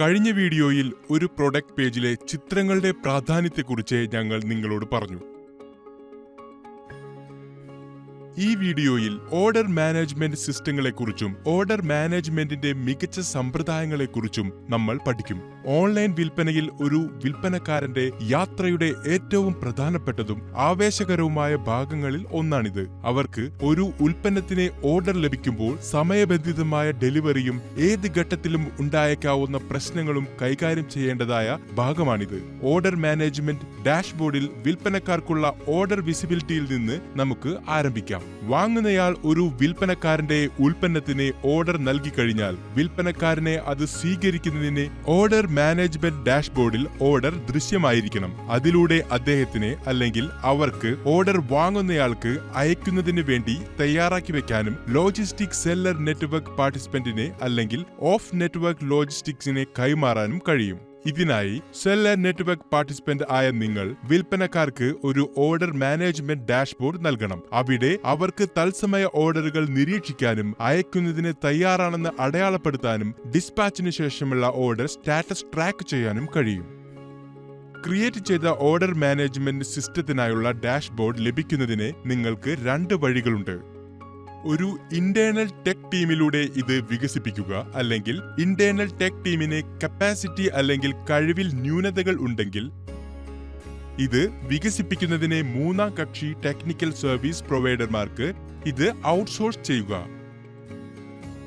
കഴിഞ്ഞ വീഡിയോയിൽ ഒരു പ്രൊഡക്റ്റ് പേജിലെ ചിത്രങ്ങളുടെ പ്രാധാന്യത്തെക്കുറിച്ച് ഞങ്ങൾ നിങ്ങളോട് പറഞ്ഞു. ഈ വീഡിയോയിൽ ഓർഡർ മാനേജ്മെന്റ് സിസ്റ്റങ്ങളെക്കുറിച്ചും ഓർഡർ മാനേജ്മെന്റിന്റെ മികച്ച സമ്പ്രദായങ്ങളെക്കുറിച്ചും നമ്മൾ പഠിക്കും. ഓൺലൈൻ വിൽപ്പനയിൽ ഒരു വിൽപ്പനക്കാരന്റെ യാത്രയുടെ ഏറ്റവും പ്രധാനപ്പെട്ടതും ആവേശകരവുമായ ഭാഗങ്ങളിൽ ഒന്നാണിത്. അവർക്ക് ഒരു ഉൽപ്പന്നത്തിന് ഓർഡർ ലഭിക്കുമ്പോൾ സമയബന്ധിതമായ ഡെലിവറിയും ഏത് ഘട്ടത്തിലും ഉണ്ടായേക്കാവുന്ന പ്രശ്നങ്ങളും കൈകാര്യം ചെയ്യേണ്ടതായ ഭാഗമാണിത്. ഓർഡർ മാനേജ്മെന്റ് ഡാഷ്ബോർഡിൽ വിൽപ്പനക്കാർക്കുള്ള ഓർഡർ വിസിബിലിറ്റിയിൽ നിന്ന് നമുക്ക് ആരംഭിക്കാം. വാങ്ങുന്നയാൾ ഒരു വിൽപ്പനക്കാരന്റെ ഉൽപ്പന്നത്തിന് ഓർഡർ നൽകിക്കഴിഞ്ഞാൽ വിൽപ്പനക്കാരനെ അത് സ്വീകരിക്കുന്നതിന് ഓർഡർ മാനേജ്മെന്റ് ഡാഷ്ബോർഡിൽ ഓർഡർ ദൃശ്യമായിരിക്കണം. അതിലൂടെ അദ്ദേഹത്തിന് അല്ലെങ്കിൽ അവർക്ക് ഓർഡർ വാങ്ങുന്നയാൾക്ക് അയക്കുന്നതിന് വേണ്ടി തയ്യാറാക്കി വെക്കാനും ലോജിസ്റ്റിക് സെല്ലർ നെറ്റ്വർക്ക് പാർട്ടിസിപ്പന്റിനെ അല്ലെങ്കിൽ ഓഫ് നെറ്റ്വർക്ക് ലോജിസ്റ്റിക്സിനെ കൈമാറാനും കഴിയും. ഇതിനായി സെൽ ആൻഡ് നെറ്റ്വർക്ക് പാർട്ടിസിപ്പന്റ് ആയ നിങ്ങൾ വിൽപ്പനക്കാർക്ക് ഒരു ഓർഡർ മാനേജ്മെന്റ് ഡാഷ്ബോർഡ് നൽകണം. അവിടെ അവർക്ക് തത്സമയ ഓർഡറുകൾ നിരീക്ഷിക്കാനും അയക്കുന്നതിന് തയ്യാറാണെന്ന് അടയാളപ്പെടുത്താനും ഡിസ്പാച്ചിന് ശേഷമുള്ള ഓർഡർ സ്റ്റാറ്റസ് ട്രാക്ക് ചെയ്യാനും കഴിയും. ക്രിയേറ്റ് ചെയ്ത ഓർഡർ മാനേജ്മെന്റ് സിസ്റ്റത്തിനായുള്ള ഡാഷ്ബോർഡ് ലഭിക്കുന്നതിന് നിങ്ങൾക്ക് രണ്ട് വഴികളുണ്ട്. ഒരു ഇന്റേണൽ ടെക് ടീമിലൂടെ ഇത് വികസിപ്പിക്കുക അല്ലെങ്കിൽ ഇന്റേണൽ ടെക് ടീമിന് കപ്പാസിറ്റി അല്ലെങ്കിൽ കഴിവിൽ ന്യൂനതകൾ ഉണ്ടെങ്കിൽ ഇത് വികസിപ്പിക്കുന്നതിന് മൂന്നാം കക്ഷി ടെക്നിക്കൽ സർവീസ് പ്രൊവൈഡർമാർക്ക് ഇത് ഔട്ട്സോഴ്സ് ചെയ്യുക.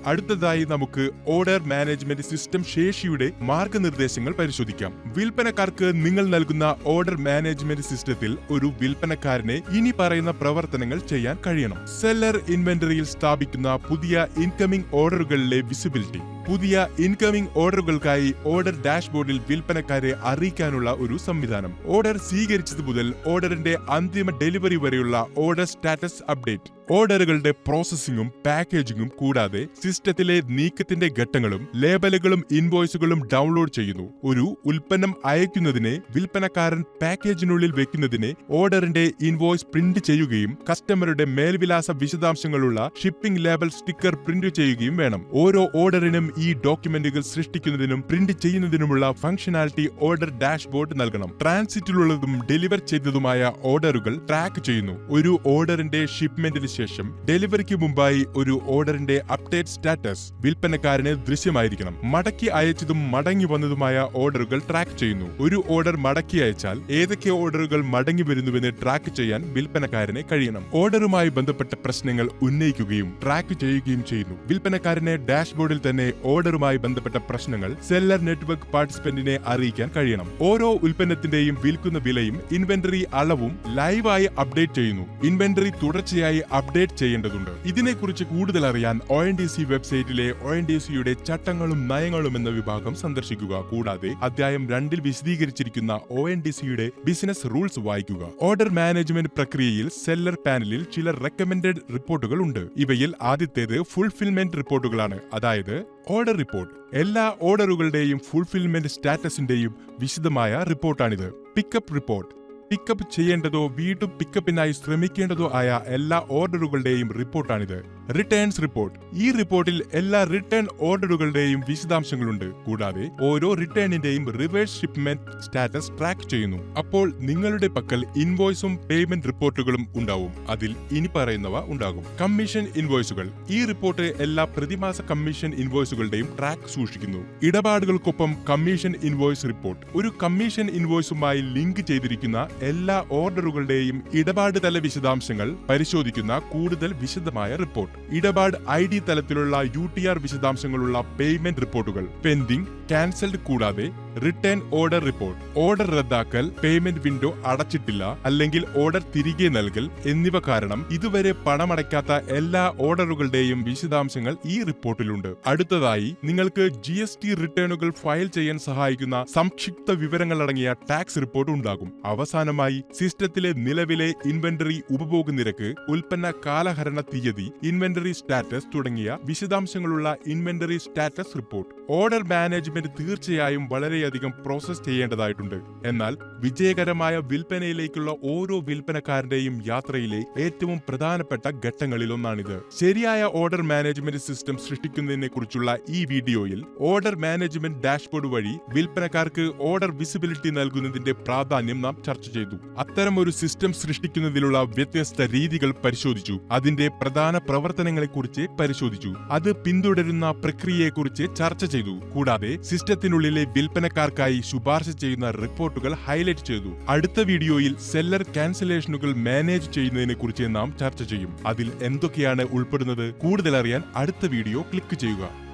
അടുത്തതായി നമുക്ക് ഓർഡർ മാനേജ്മെന്റ് സിസ്റ്റം ശേഷിയുടെ മാർഗനിർദ്ദേശങ്ങൾ പരിശോധിക്കാം. വിൽപ്പനക്കാർക്ക് നിങ്ങൾ നൽകുന്ന ഓർഡർ മാനേജ്മെന്റ് സിസ്റ്റത്തിൽ ഒരു വിൽപ്പനക്കാരനെ ഇനി പറയുന്ന പ്രവർത്തനങ്ങൾ ചെയ്യാൻ കഴിയണം. സെല്ലർ ഇൻവെന്ററിയിൽ സ്ഥാപിക്കുന്ന പുതിയ ഇൻകമിംഗ് ഓർഡറുകളിലെ വിസിബിലിറ്റി. പുതിയ ഇൻകമിംഗ് ഓർഡറുകൾക്കായി ഓർഡർ ഡാഷ്ബോർഡിൽ വിൽപ്പനക്കാരെ അറിയിക്കാനുള്ള ഒരു സംവിധാനം. ഓർഡർ സ്വീകരിച്ചത് മുതൽ ഓർഡറിന്റെ അന്തിമ ഡെലിവറി വരെയുള്ള ഓർഡർ സ്റ്റാറ്റസ് അപ്ഡേറ്റ്. ഓർഡറുകളുടെ പ്രോസസ്സിംഗും പാക്കേജിംഗും കൂടാതെ സിസ്റ്റത്തിലെ നീക്കത്തിന്റെ ഘട്ടങ്ങളും ലേബലുകളും ഇൻവോയ്സുകളും ഡൗൺലോഡ് ചെയ്യുന്നു. ഒരു ഉൽപ്പന്നം അയക്കുന്നതിനെ വിൽപ്പനക്കാരൻ പാക്കേജിനുള്ളിൽ വെക്കുന്നതിനെ ഓർഡറിന്റെ ഇൻവോയ്സ് പ്രിന്റ് ചെയ്യുകയും കസ്റ്റമറുടെ മേൽവിലാസ വിശദാംശങ്ങളുള്ള ഷിപ്പിംഗ് ലേബൽ സ്റ്റിക്കർ പ്രിന്റ് ചെയ്യുകയും വേണം. ഓരോ ഓർഡറിനും ഈ ഡോക്യുമെന്റുകൾ സൃഷ്ടിക്കുന്നതിനും പ്രിന്റ് ചെയ്യുന്നതിനുമുള്ള ഫംഗ്ഷനാലിറ്റി ഓർഡർ ഡാഷ്ബോർഡ് നൽകണം. ട്രാൻസിറ്റിലുള്ളതും ഡെലിവർ ചെയ്തതുമായ ഓർഡറുകൾ ട്രാക്ക് ചെയ്യുന്നു. ഒരു ഓർഡറിന്റെ ഷിപ്മെന്റിന് ശേഷം ഡെലിവറിക്ക് മുമ്പായി ഒരു ഓർഡറിന്റെ അപ്ഡേറ്റ് സ്റ്റാറ്റസ് വിൽപ്പനക്കാരന് ദൃശ്യമായിരിക്കണം. മടക്കി അയച്ചതും മടങ്ങി വന്നതുമായ ഓർഡറുകൾ ട്രാക്ക് ചെയ്യുന്നു. ഒരു ഓർഡർ മടക്കി അയച്ചാൽ ഏതൊക്കെ ഓർഡറുകൾ മടങ്ങി വരുന്നുവെന്ന് ട്രാക്ക് ചെയ്യാൻ വിൽപ്പനക്കാരനെ കഴിയണം. ഓർഡറുമായി ബന്ധപ്പെട്ട പ്രശ്നങ്ങൾ ഉന്നയിക്കുകയും ട്രാക്ക് ചെയ്യുകയും ചെയ്യുന്നു. വിൽപ്പനക്കാരനെ ഡാഷ്ബോർഡിൽ തന്നെ ഓർഡറുമായി ബന്ധപ്പെട്ട പ്രശ്നങ്ങൾ സെല്ലർ നെറ്റ്വർക്ക് പാർട്ടിസിപ്പന്റിനെ അറിയിക്കാൻ കഴിയണം. ഓരോ ഉൽപ്പന്നത്തിന്റെയും വിൽക്കുന്ന വിലയും ഇൻവെന്ററി അളവും ലൈവായി അപ്ഡേറ്റ് ചെയ്യുന്നു. ഇൻവെന്ററി തുടർച്ചയായി അപ്ഡേറ്റ് ചെയ്യേണ്ടതുണ്ട്. ഇതിനെക്കുറിച്ച് കൂടുതൽ അറിയാൻ ഒ എൻ ഡി സി വെബ്സൈറ്റിലെ ഒ എൻ ഡി സിയുടെ ചട്ടങ്ങളും നയങ്ങളും എന്ന വിഭാഗം സന്ദർശിക്കുക. കൂടാതെ അധ്യായം രണ്ടിൽ വിശദീകരിച്ചിരിക്കുന്ന ഒ എൻ ഡി സിയുടെ ബിസിനസ് റൂൾസ് വായിക്കുക. ഓർഡർ മാനേജ്മെന്റ് പ്രക്രിയയിൽ സെല്ലർ പാനലിൽ ചില റെക്കമെൻഡഡ് റിപ്പോർട്ടുകൾ ഉണ്ട്. ഇവയിൽ ആദ്യത്തേത് ഫുൾഫിൽമെന്റ് റിപ്പോർട്ടുകളാണ്. അതായത് ഓർഡർ റിപ്പോർട്ട് എല്ലാ ഓർഡറുകളുടെയും ഫുൾഫിൽമെന്റ് സ്റ്റാറ്റസിന്റെയും വിശദമായ റിപ്പോർട്ടാണിത്. പിക്കപ്പ് റിപ്പോർട്ട് പിക്കപ്പ് ചെയ്യേണ്ടതോ വീണ്ടും പിക്കപ്പിനായി ശ്രമിക്കേണ്ടതോ ആയ എല്ലാ ഓർഡറുകളുടെയും റിപ്പോർട്ടാണിത്. റിട്ടേൺസ് റിപ്പോർട്ട് ഈ റിപ്പോർട്ടിൽ എല്ലാ റിട്ടേൺ ഓർഡറുകളുടെയും വിശദാംശങ്ങളുണ്ട്. കൂടാതെ ഓരോ റിട്ടേണിന്റെയും റിവേഴ്സ് ഷിപ്മെന്റ് സ്റ്റാറ്റസ് ട്രാക്ക് ചെയ്യുന്നു. അപ്പോൾ നിങ്ങളുടെ പക്കൽ ഇൻവോയ്സും പേയ്മെന്റ് റിപ്പോർട്ടുകളും ഉണ്ടാവും. അതിൽ ഇനി പറയുന്നവ ഉണ്ടാകും. കമ്മീഷൻ ഇൻവോയ്സുകൾ ഈ റിപ്പോർട്ട് എല്ലാ പ്രതിമാസ കമ്മീഷൻ ഇൻവോയ്സുകളുടെയും ട്രാക്ക് സൂക്ഷിക്കുന്നു. ഇടപാടുകൾക്കൊപ്പം കമ്മീഷൻ ഇൻവോയ്സ് റിപ്പോർട്ട് ഒരു കമ്മീഷൻ ഇൻവോയ്സുമായി ലിങ്ക് ചെയ്തിരിക്കുന്ന എല്ലാ ഓർഡറുകളുടെയും ഇടപാട് തല വിശദാംശങ്ങൾ പരിശോധിക്കുന്ന കൂടുതൽ വിശദമായ റിപ്പോർട്ട് ഇടപാട് ഐ ഡി തലത്തിലുള്ള യു ടി ആർ വിശദാംശങ്ങളുള്ള പേയ്മെന്റ് റിപ്പോർട്ടുകൾ പെൻഡിംഗ് ക്യാൻസൽഡ് കൂടാതെ റിട്ടേൺ ഓർഡർ റിപ്പോർട്ട് ഓർഡർ റദ്ദാക്കൽ പേയ്മെന്റ് വിൻഡോ അടച്ചിട്ടില്ല അല്ലെങ്കിൽ ഓർഡർ തിരികെ നൽകൽ എന്നിവ കാരണം ഇതുവരെ പണമടയ്ക്കാത്ത എല്ലാ ഓർഡറുകളുടെയും വിശദാംശങ്ങൾ ഈ റിപ്പോർട്ടിലുണ്ട്. അടുത്തതായി നിങ്ങൾക്ക് ജി എസ് ടി റിട്ടേണുകൾ ഫയൽ ചെയ്യാൻ സഹായിക്കുന്ന സംക്ഷിപ്ത വിവരങ്ങളടങ്ങിയ ടാക്സ് റിപ്പോർട്ട് ഉണ്ടാകും. അവസാനമായി സിസ്റ്റത്തിലെ നിലവിലെ ഇൻവെന്ററി ഉപഭോഗ നിരക്ക് ഉൽപ്പന്ന കാലഹരണ തീയതി ഇൻവെന്ററി സ്റ്റാറ്റസ് തുടങ്ങിയ വിശദാംശങ്ങളുള്ള inventory status report. Order management തീർച്ചയായും വളരെയധികം പ്രോസസ് ചെയ്യേണ്ടതായിട്ടുണ്ട്. എന്നാൽ വിജയകരമായ വിൽപ്പനയിലേക്കുള്ള ഓരോ വിൽപ്പനക്കാരന്റെയും യാത്രയിലെ ഏറ്റവും പ്രധാനപ്പെട്ട ഘട്ടങ്ങളിലൊന്നാണിത്. ശരിയായ ഓർഡർ മാനേജ്മെന്റ് സിസ്റ്റം സൃഷ്ടിക്കുന്നതിനെ കുറിച്ചുള്ള ഈ വീഡിയോയിൽ ഓർഡർ മാനേജ്മെന്റ് ഡാഷ്ബോർഡ് വഴി വിൽപ്പനക്കാർക്ക് ഓർഡർ വിസിബിലിറ്റി നൽകുന്നതിന്റെ പ്രാധാന്യം നാം ചർച്ച ചെയ്തു. അത്തരം ഒരു സിസ്റ്റം സൃഷ്ടിക്കുന്നതിലുള്ള വ്യത്യസ്ത രീതികൾ പരിശോധിച്ചു. അതിന്റെ പ്രധാന പ്രവർത്തനങ്ങളെക്കുറിച്ച് പരിശോധിച്ചു. അത് പിന്തുടരുന്ന പ്രക്രിയയെക്കുറിച്ച് ചർച്ച ചെയ്തു. കൂടാതെ സിസ്റ്റത്തിനുള്ളിലെ വിൽപ്പനക്കാർക്കായി ശുപാർശ ചെയ്യുന്ന റിപ്പോർട്ടുകൾ ഹൈലൈറ്റ് ചെയ്തു. അടുത്ത വീഡിയോയിൽ സെല്ലർ ക്യാൻസലേഷനുകൾ മാനേജ് ചെയ്യുന്നതിനെ കുറിച്ച് നാം ചർച്ച ചെയ്യും. അതിൽ എന്തൊക്കെയാണ് ഉൾപ്പെടുന്നത്? കൂടുതലറിയാൻ അടുത്ത വീഡിയോ ക്ലിക്ക് ചെയ്യുക.